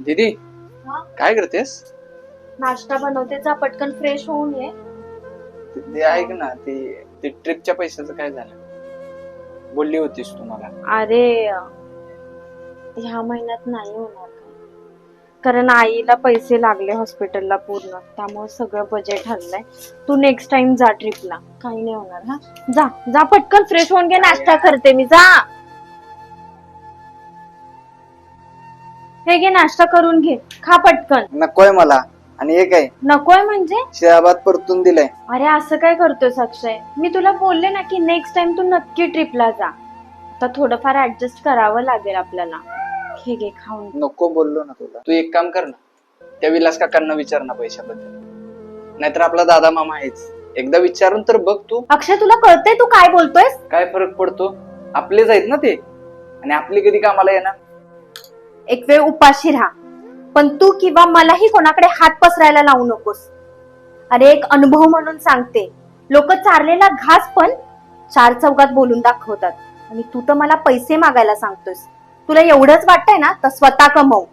दीदी हा? काय करतेस? नाश्ता बनवते जा पटकन फ्रेश होऊन ये. ते ऐक ना ती ते ट्रिपच्या पैशाचं काय झालं? बोलली होतीस तू मला अरे ह्या महिन्यात नाही होणार. कारण आईला पैसे लागले हॉस्पिटलला पूर्ण. त्यामुळे सगळं बजेट हल्लंय. तू नेक्स्ट टाइम जा ट्रिपला काही नाही होणार हा? जा जा पटकन फ्रेश होऊन घे नाश्ता करते मी. जा! हे घे नाश्ता करून घे. खा पटकन. नकोय मला. आणि एक आहे नकोय म्हणजे? शहाबाद परतून दिलाय. अरे असं काय करतोय अक्षय? मी तुला बोलले ना की नेक्स्ट टाइम तू नक्की ट्रिपला जा. आता थोडंफार ऍडजस्ट करावं लागेल आपल्याला. हे घे खाऊन नको बोललो ना तुला. तू एक काम कर ना. त्या विलास काकांना विचार ना पैशाबद्दल. नाहीतर आपला दादा मामा आहेच. एकदा विचारून तर बघ तू. अक्षय तुला कळतंय तू काय बोलतोयस? काय फरक पडतो? आपलेच आहेत ना ते. आणि आपली कधी कामाला येणार? एक वेळ उपाशी राहा. पण तू किंवा मलाही कोणाकडे हात पसरायला लावू नकोस. अरे एक अनुभव म्हणून सांगते. लोक चारलेला घास पण चार चौकात बोलून दाखवतात. आणि तू तर मला पैसे मागायला सांगतोस तुला एवढंच वाटतंय ना तर स्वतः कमव.